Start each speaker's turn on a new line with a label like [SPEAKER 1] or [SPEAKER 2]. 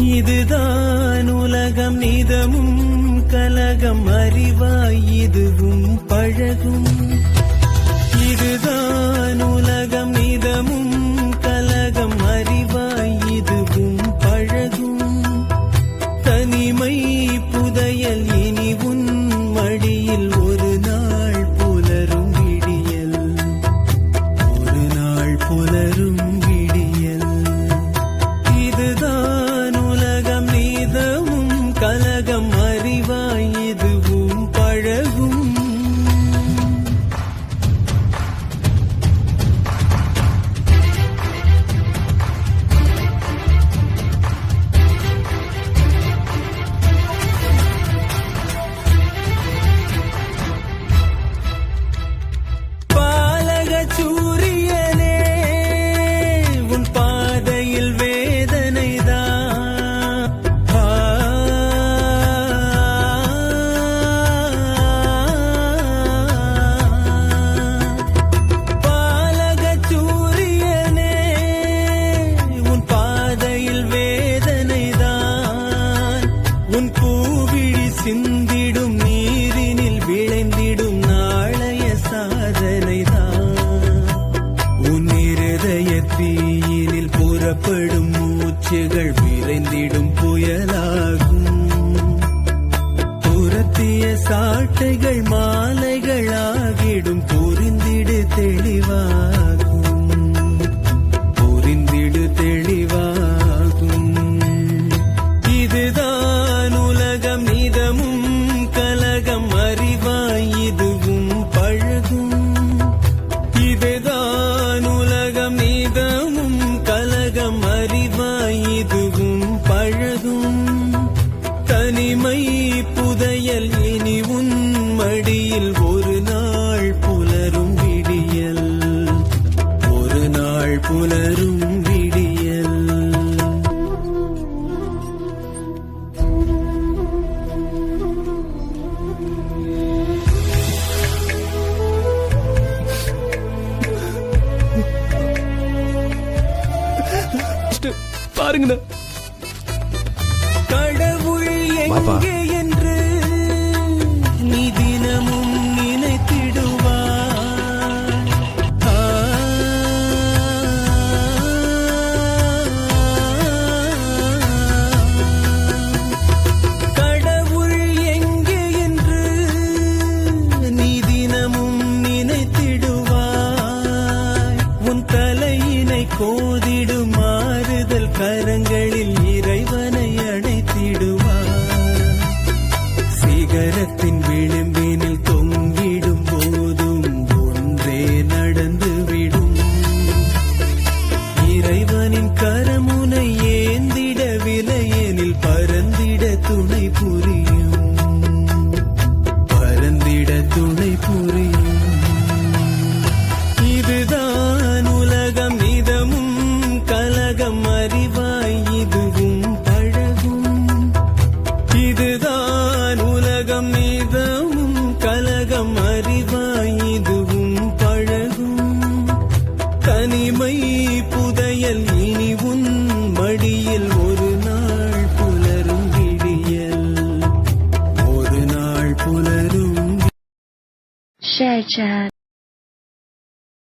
[SPEAKER 1] இதுதான் உலகம் நிதமும் கலகம் அறிவாய் இதுவும் பழகும். புறப்படும் மூச்சுகள் விரைந்திடும் புயலாகும். துரத்திய சாட்டைகள் மாலைகளாகிடும் புரிந்திடு தெளிவாகும் மடியில் ஒரு நாள் புலரும் விடியல். ஒரு நாள் புலரும் விடியல்.
[SPEAKER 2] பாருங்கண்ணா.
[SPEAKER 1] கடவுள். எங்கே கரங்களில் இறைவனை அணைத்திடுவார். சிகரத்தின் விளிம்பினில் தொங்கிடும் போதும் ஒன்றே நடந்துவிடும் இறைவனின் கரமுனை ஏந்திட விலையெனில் பறந்திட துணை புரியும். பறந்திட துணை புரியும். தனிமை புதையல் இனி உன் மடியில் ஒரு நாள் புலரும் விடியல். ஒரு நாள் புலரும்
[SPEAKER 3] share